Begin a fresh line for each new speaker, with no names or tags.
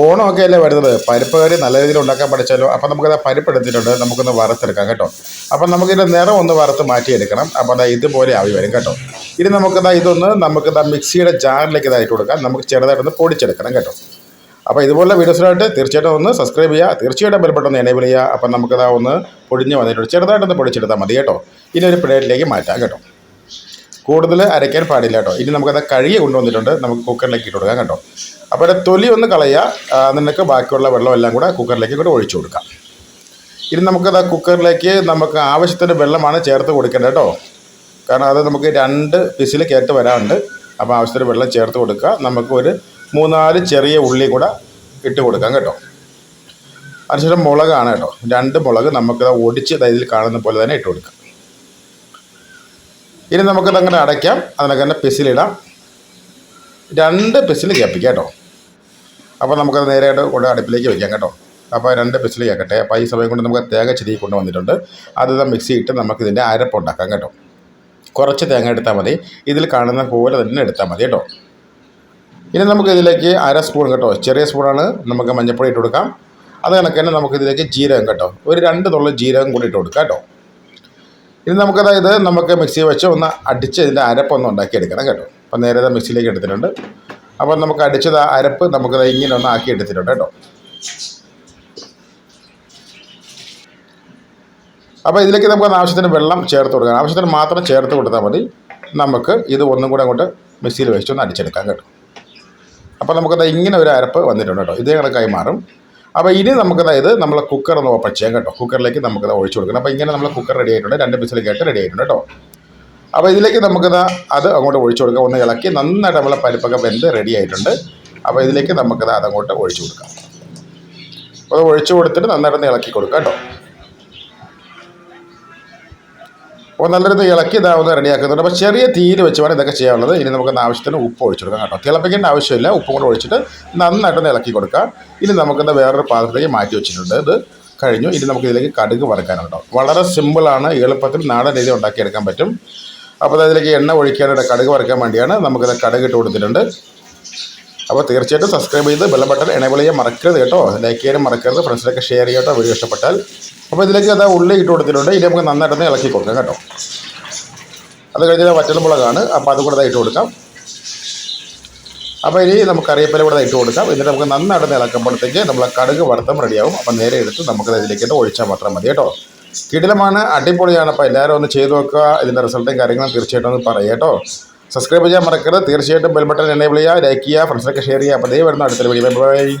ഓണമൊക്കെ അല്ലേ വരുന്നത്? പരിപ്പ് കറി നല്ല രീതിയിൽ ഉണ്ടാക്കാൻ പഠിച്ചാലോ? അപ്പം നമുക്കത് പരിപ്പ് എടുത്തിട്ടുണ്ട്. നമുക്കൊന്ന് വറുത്തെടുക്കാം കേട്ടോ. അപ്പം നമുക്കിതിന്റെ നിറം ഒന്ന് വറുത്ത് മാറ്റിയെടുക്കണം. അപ്പോൾ അതാ ഇതുപോലെ ആവി വരും കേട്ടോ. ഇനി നമുക്കതാ ഇതൊന്ന് നമുക്കിതാ മിക്സിയുടെ ജാറിലേക്ക് ഇതായിട്ട് കൊടുക്കാം. നമുക്ക് ചെറുതായിട്ടൊന്ന് പൊടിച്ചെടുക്കണം കേട്ടോ. അപ്പോൾ ഇതുപോലെ വീഡിയോസിനായിട്ട് തീർച്ചയായിട്ടും ഒന്ന് സബ്സ്ക്രൈബ് ചെയ്യുക. തീർച്ചയായിട്ടും ബെൽബട്ടൺ എനേബിൾ ചെയ്യുക. അപ്പം നമുക്കതാ ഒന്ന് പൊടിഞ്ഞ് വന്നിട്ടുണ്ട്. ചെറുതായിട്ടൊന്ന് പൊടിച്ചെടുത്താൽ മതി കേട്ടോ. ഇനി ഒരു പ്ലേറ്റിലേക്ക് മാറ്റാം കേട്ടോ. കൂടുതൽ അരയ്ക്കാൻ പാടില്ല കേട്ടോ. ഇനി നമുക്കത് കഴുകി കൊണ്ടുവന്നിട്ടുണ്ട്. നമുക്ക് കുക്കറിലേക്ക് ഇട്ട് കൊടുക്കാം കേട്ടോ. അപ്പോൾ അതിന്റെ തൊലി ഒന്ന് കളയുക. നിനക്ക് ബാക്കിയുള്ള വെള്ളം എല്ലാം കൂടെ കുക്കറിലേക്ക് കൂടെ ഒഴിച്ചു കൊടുക്കാം. ഇനി നമുക്കത് ആ കുക്കറിലേക്ക് നമുക്ക് ആവശ്യത്തിന് വെള്ളമാണ് ചേർത്ത് കൊടുക്കേണ്ടത് കേട്ടോ. കാരണം അത് നമുക്ക് രണ്ട് പിസിൽ കയറ്റ് വരാറുണ്ട് അപ്പോൾ ആവശ്യത്തിന് വെള്ളം ചേർത്ത് കൊടുക്കുക. നമുക്ക് ഒരു മൂന്നാൽ ചെറിയ ഉള്ളി കൂടെ ഇട്ട് കൊടുക്കാം കേട്ടോ. അതിനുശേഷം മുളകാണ് കേട്ടോ. രണ്ട് മുളക് നമുക്ക് ഒടിച്ച് ഇതിൽ കാണുന്ന പോലെ തന്നെ ഇട്ട് കൊടുക്കാം. ഇനി നമുക്കത് അങ്ങനെ അടയ്ക്കാം. അതിനൊക്കെ തന്നെ പെസിലിടാം രണ്ട് പെസിൽ കേൾപ്പിക്കാം കേട്ടോ. അപ്പോൾ നമുക്കത് നേരെയായിട്ട് കൊണ്ട് അടുപ്പിലേക്ക് വയ്ക്കാം കേട്ടോ. അപ്പോൾ രണ്ട് പെസിൽ കേൾക്കട്ടെ. അപ്പോൾ ഈ സമയം കൊണ്ട് നമുക്ക് തേങ്ങ ചെടി കൊണ്ടുവന്നിട്ടുണ്ട് അത് മിക്സി ഇട്ട് നമുക്കിതിന്റെ അരപ്പ് ഉണ്ടാക്കാം കേട്ടോ. കുറച്ച് തേങ്ങ എടുത്താൽ മതി. ഇതിൽ കാണുന്ന പോലെ തന്നെ എടുത്താൽ മതി കേട്ടോ. ഇനി നമുക്ക് ഇതിലേക്ക് അര സ്പൂൺ കേട്ടോ. ചെറിയ സ്പൂണാണ് നമുക്ക് മഞ്ഞൾപ്പൊടി ഇട്ട് കൊടുക്കാം. അത് കണക്ക് തന്നെ നമുക്കിതിലേക്ക് ജീരകം കേട്ടോ. ഒരു രണ്ട് തുള്ളി ജീരകം കൂടി ഇട്ട് കൊടുക്കാം കേട്ടോ. ഇനി നമുക്കതായത് നമുക്ക് മിക്സി വെച്ച് ഒന്ന് അടിച്ച് ഇതിന്റെ അരപ്പൊന്ന് ഉണ്ടാക്കിയെടുക്കണം കേട്ടോ. അപ്പോൾ നേരെ മിക്സിയിലേക്ക് എടുത്തിട്ടുണ്ട്. അപ്പോൾ നമുക്ക് അടിച്ചത് അരപ്പ് നമുക്കത് ഇങ്ങനെ ഒന്ന് ആക്കി എടുത്തിട്ടുണ്ട് കേട്ടോ. അപ്പോൾ ഇതിലേക്ക് നമുക്ക് ആവശ്യത്തിന് വെള്ളം ചേർത്ത് കൊടുക്കാം ആവശ്യത്തിന് മാത്രം ചേർത്ത് കൊടുത്താൽ മതി. നമുക്ക് ഇത് ഒന്നും കൂടെ അങ്ങോട്ട് മിക്സിയിൽ വെച്ചൊന്ന് അടിച്ചെടുക്കാം കേട്ടോ. അപ്പോൾ നമുക്കത് ഇങ്ങനെ ഒരു അരപ്പ് വന്നിട്ടുണ്ട് കേട്ടോ. ഇതേ കണക്കായി മാറും അപ്പോൾ ഇനി നമുക്ക് അതായത് നമ്മൾ കുക്കർ ഒന്ന് ഓപ്പൺ ചെയ്യാം കേട്ടോ. കുക്കറിലേക്ക് നമുക്കത് ഒഴിച്ചു കൊടുക്കണം. അപ്പോൾ ഇങ്ങനെ നമ്മൾ കുക്കർ റെഡി ആയിട്ടുണ്ട്. രണ്ട് ബിസിലേക്ക് ആയിട്ട് റെഡി ആയിട്ടുണ്ട് കേട്ടോ. അപ്പോൾ ഇതിലേക്ക് നമുക്കത് അത് അങ്ങോട്ട് ഒഴിച്ചു കൊടുക്കാം. ഒന്ന് ഇളക്കി നന്നായിട്ട് നമ്മളെ പരിപ്പൊക്കെ വെന്ത് റെഡി ആയിട്ടുണ്ട്. അപ്പോൾ ഇതിലേക്ക് നമുക്കത് അതങ്ങോട്ട് ഒഴിച്ചു കൊടുക്കാം. അപ്പോൾ അത് ഒഴിച്ചു കൊടുത്തിട്ട് നന്നായിട്ടൊന്ന് ഇളക്കി കൊടുക്കാം കേട്ടോ. അപ്പോൾ നല്ല രീതിയിൽ ഇളക്കി ഇതാവുന്ന റെഡിയാക്കുന്നുണ്ട്. അപ്പോൾ ചെറിയ തീയിൽ വെച്ച് വേണം ഇതൊക്കെ ചെയ്യാനുള്ളത്. ഇനി നമുക്ക് ആവശ്യത്തിന് ഉപ്പ് ഒഴിച്ചു കൊടുക്കാം കേട്ടോ. തിളപ്പിക്കേണ്ട ആവശ്യമില്ല. ഉപ്പും കൂടെ ഒഴിച്ചിട്ട് നന്നായിട്ടൊന്ന് ഇളക്കി കൊടുക്കാം. ഇനി നമുക്കിത് വേറൊരു പാത്രത്തിലേക്ക് മാറ്റി വെച്ചിട്ടുണ്ട്. ഇത് കഴിഞ്ഞു. ഇനി നമുക്ക് ഇതിലേക്ക് കടുക് വറുക്കാനുണ്ടോ വളരെ സിമ്പിളാണ് എളുപ്പത്തിൽ നാടൻ രീതി ഉണ്ടാക്കിയെടുക്കാൻ പറ്റും. അപ്പോൾ അതിലേക്ക് എണ്ണ ഒഴിക്കാനായിട്ട് കടുക് വറുക്കാൻ വേണ്ടിയാണ് നമുക്കിത് കടുക് ഇട്ട് കൊടുത്തിട്ടുണ്ട്. അപ്പോൾ തീർച്ചയായിട്ടും സബ്സ്ക്രൈബ് ചെയ്ത് ബെല്ല ബട്ടൺ എനേബിൾ ചെയ്യാൻ മറക്കരുത് കേട്ടോ. ലൈക്ക് ചെയ്യാനും മറക്കരുത്. ഫ്രണ്ട്സിലൊക്കെ ഷെയർ ചെയ്യാം കേട്ടോ വീഡിയോ ഇഷ്ടപ്പെട്ടാൽ. അപ്പോൾ ഇതിലേക്ക് അത് ഉള്ളി ഇട്ട് കൊടുത്തിട്ടുണ്ട്. ഇനി നമുക്ക് നന്നായിട്ടൊന്ന് ഇളക്കി കൊടുക്കാം കേട്ടോ. അത് കഴിഞ്ഞാൽ വറ്റൽമുളകാണ്. അപ്പോൾ അതും കൂടെ ഇട്ട് കൊടുക്കാം. അപ്പോൾ ഇനി നമുക്ക് കറിവേപ്പില കൂടെ ഇട്ട് കൊടുക്കാം. എന്നിട്ട് നമുക്ക് നന്നായിട്ട് ഇളക്കുമ്പോഴത്തേക്ക് നമ്മൾ കടുക് വറുത്തം റെഡിയാവും അപ്പോൾ നേരെ എടുത്ത് നമുക്ക് ഇതിലേക്ക് ഒഴിച്ചാൽ മാത്രം മതി കേട്ടോ. കിടിലമാണ് അടിപൊളിയാണ്. അപ്പോൾ എല്ലാവരും ഒന്ന് ചെയ്ത് നോക്കുക. ഇതിന്റെ റിസൾട്ടും കാര്യങ്ങളും തീർച്ചയായിട്ടും ഒന്ന് പറയാം കേട്ടോ. സബ്സ്ക്രൈബ് ചെയ്യാൻ മറക്കരുത്. തീർച്ചയായിട്ടും ബെൽബട്ടൺ എനേബിൾ ചെയ്യുക ലൈക്ക് ചെയ്യുക ഫ്രണ്ട്സിനൊക്കെ ഷെയർ ചെയ്യുക. അപ്പോൾ ദേ വരുന്ന അടുത്തൊരു വീഡിയോ ബൈ